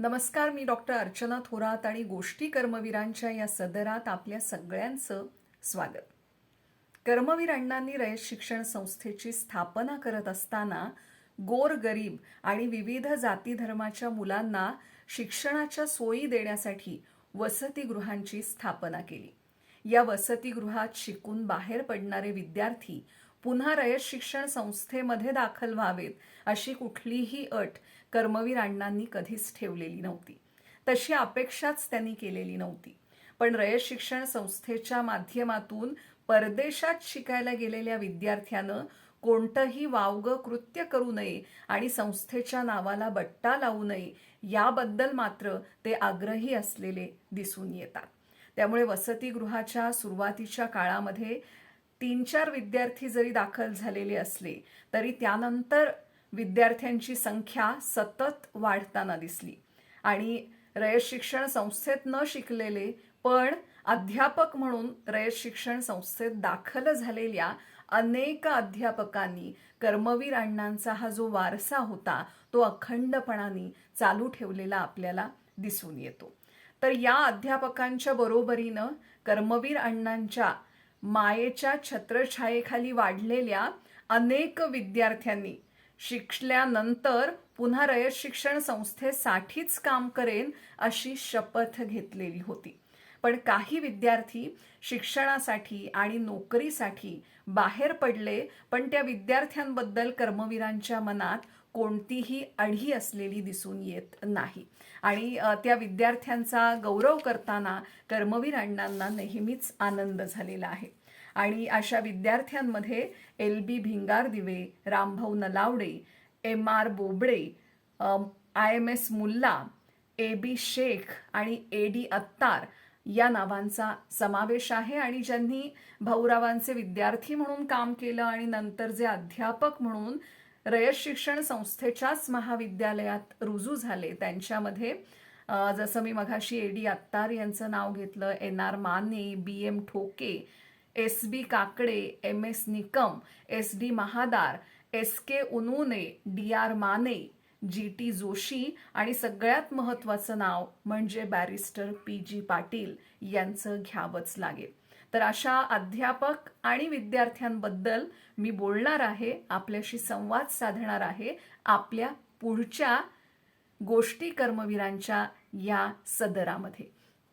नमस्कार मी डॉक्टर अर्चना थोरात आणि गोष्टी कर्मवीरांच्या या सदरात आपल्या सगळ्यांचं स्वागत. कर्मवीर अण्णांनी रयत शिक्षण संस्थेची स्थापना करत असताना गोर गरीब आणि विविध जाती धर्माच्या मुलांना शिक्षणाच्या सोयी देण्यासाठी वसतिगृहांची स्थापना केली. या वसतिगृहात शिकून बाहेर पडणारे विद्यार्थी पुन्हा रयत शिक्षण संस्थेमध्ये दाखल व्हावेत अशी कुठलीही अट कर्मवीर अण्णांनी कधीच ठेवलेली नव्हती. तशी अपेक्षाच त्यांनी केलेली नव्हती. पण रयत शिक्षण संस्थेच्या माध्यमातून परदेशात शिकायला गेलेल्या विद्यार्थ्यानं कोणतंही वावगं कृत्य करू नये आणि संस्थेच्या नावाला बट्टा लावू नये याबद्दल मात्र ते आग्रही असलेले दिसून येतात. त्यामुळे वसतिगृहाच्या सुरुवातीच्या काळामध्ये तीन चार विद्यार्थी जरी दाखल झालेले असले तरी त्यानंतर विद्यार्थ्यांची संख्या सतत वाढताना दिसली. आणि रयत शिक्षण संस्थेत न शिकलेले पण अध्यापक म्हणून रयत शिक्षण संस्थेत दाखल झालेल्या अनेक अध्यापकांनी कर्मवीर अण्णांचा हा जो वारसा होता तो अखंडपणाने चालू ठेवलेला आपल्याला दिसून येतो. तर या अध्यापकांच्या बरोबरीनं कर्मवीर अण्णांच्या मायेच्या छत्रछायेखाली वाढलेल्या अनेक विद्यार्थ्यांनी शिकल्यानंतर पुन्हा रयत शिक्षण संस्थेसाठीच काम करेन अशी शपथ घेतलेली होती. पण काही विद्यार्थी शिक्षणासाठी आणि नोकरीसाठी बाहेर पडले पण त्या विद्यार्थ्यांबद्दल कर्मवीरांच्या मनात कोणतीही अढी असलेली दिसून येत नाही. आणि त्या विद्यार्थ्यांचा गौरव करताना कर्मवीर अण्णांना नेहमीच आनंद झालेला आहे. आणि अशा विद्यार्थ्यांमध्ये L B Bhingardive Rambhau Nalawade M R Bobde I M S Mulla A B Shaikh आणि ए डी अत्तार या नावांचा समावेश आहे. आणि ज्यांनी भाऊरावांचे विद्यार्थी म्हणून काम केलं आणि नंतर जे अध्यापक म्हणून रयत शिक्षण संस्थेच्याच महाविद्यालयात रुजू झाले. त्यांच्यामध्ये जसं मी मघाशी ए डी अत्तार यांचं नाव घेतलं N R Mane B M Thoke S B Kakade M S Nikam S D Mahadar S K Unune D R Mane G T Joshi आणि सगळ्यात महत्वाचं नाव म्हणजे बॅरिस्टर पी जी पाटील यांचं घ्यावंच लागेल. तर अशा अध्यापक आणि विद्यार्थ्यांबद्दल मी बोलणार आहे आपल्याशी संवाद साधणार आहे आपल्या पुढच्या गोष्टी कर्मवीरांच्या या सदरामध्ये.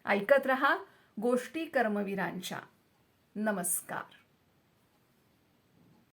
ऐकत रहा गोष्टी कर्मवीरांच्या. नमस्कार.